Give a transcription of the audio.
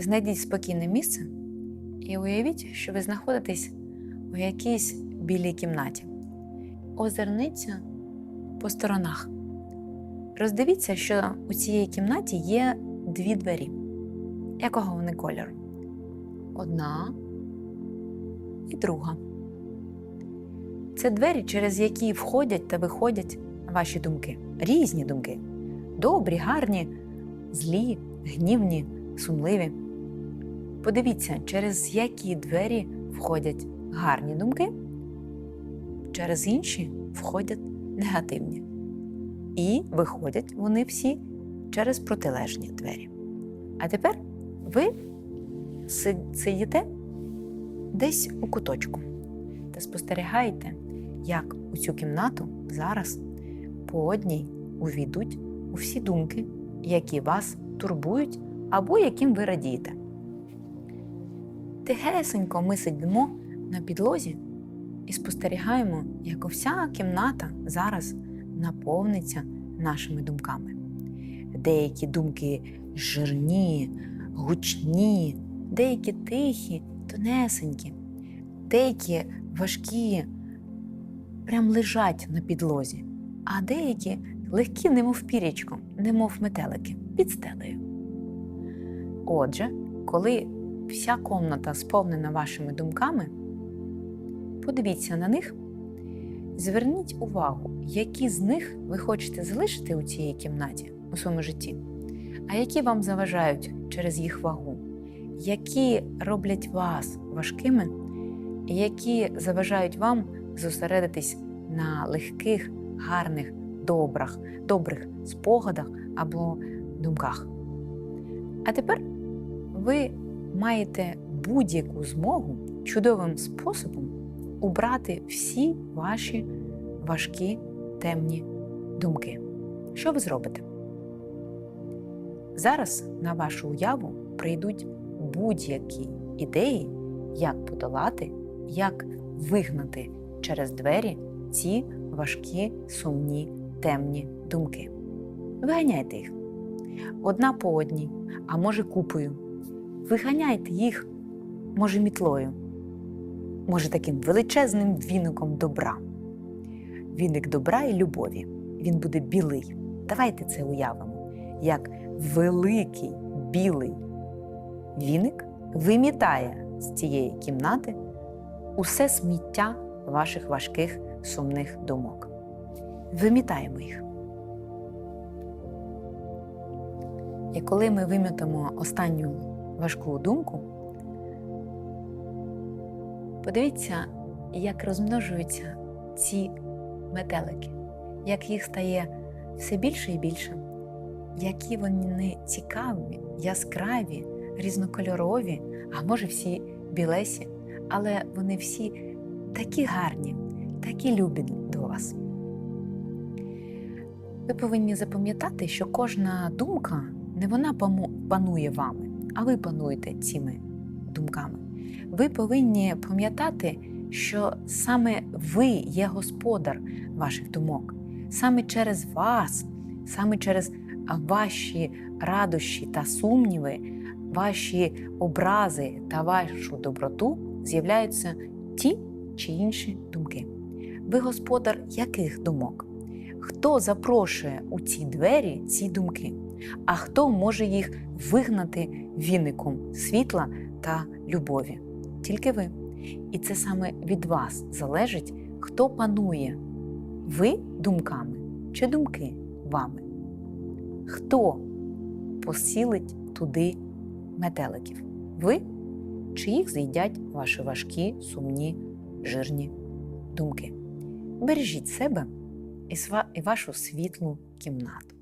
знайдіть спокійне місце і уявіть, що ви знаходитесь у якійсь білій кімнаті. Озирніться по сторонах. Роздивіться, що у цій кімнаті є дві двері. Якого вони кольору? Одна і друга. Це двері, через які входять та виходять ваші думки. Різні думки. Добрі, гарні, злі, гнівні, сумливі. Подивіться, через які двері входять гарні думки, через інші входять негативні. І виходять вони всі через протилежні двері. А тепер ви си- сидите десь у куточку та спостерігаєте, як у цю кімнату зараз по одній увійдуть у всі думки, які вас турбують або яким ви радієте. Тихесенько ми сидимо на підлозі і спостерігаємо, як вся кімната зараз наповниться нашими думками. Деякі думки жирні, гучні, деякі тихі, тонесенькі, деякі важкі, прям лежать на підлозі, а деякі легкі, немов пірічком, немов метелики під стелею. Отже, коли вся комната сповнена вашими думками, подивіться на них, зверніть увагу, які з них ви хочете залишити у цій кімнаті у своєму житті, а які вам заважають через їх вагу, які роблять вас важкими, які заважають вам зосередитись на легких, гарних, добрих, добрих спогадах або думках. А тепер ви маєте будь-яку змогу чудовим способом убрати всі ваші важкі темні думки. Що ви зробите? Зараз на вашу уяву прийдуть будь-які ідеї, як подолати, як вигнати через двері ці важкі, сумні, темні думки. Виганяйте їх одна по одній, а може купою. Виганяйте їх, може, мітлою, може, таким величезним віником добра. Віник добра і любові. Він буде білий. Давайте це уявимо, як великий білий віник вимітає з цієї кімнати усе сміття ваших важких сумних думок. Вимітаємо їх. І коли ми вимітимо останню важку думку, подивіться, як розмножуються ці метелики, як їх стає все більше і більше, які вони цікаві, яскраві, різнокольорові, а може всі білесі, але вони всі такі гарні, такі любі до вас. Ви повинні запам'ятати, що кожна думка не вона панує вами, а ви пануєте цими думками. Ви повинні пам'ятати, що саме ви є господар ваших думок. Саме через вас, саме через ваші радощі та сумніви, ваші образи та вашу доброту з'являються ті чи інші думки. Ви господар яких думок? Хто запрошує у ці двері ці думки? А хто може їх вигнати віником світла та любові? Тільки ви. І це саме від вас залежить, хто панує ви думками чи думки вами. Хто посілить туди метеликів? Ви чи їх з'їдять ваші важкі, сумні, жирні думки? Бережіть себе і вашу світлу кімнату.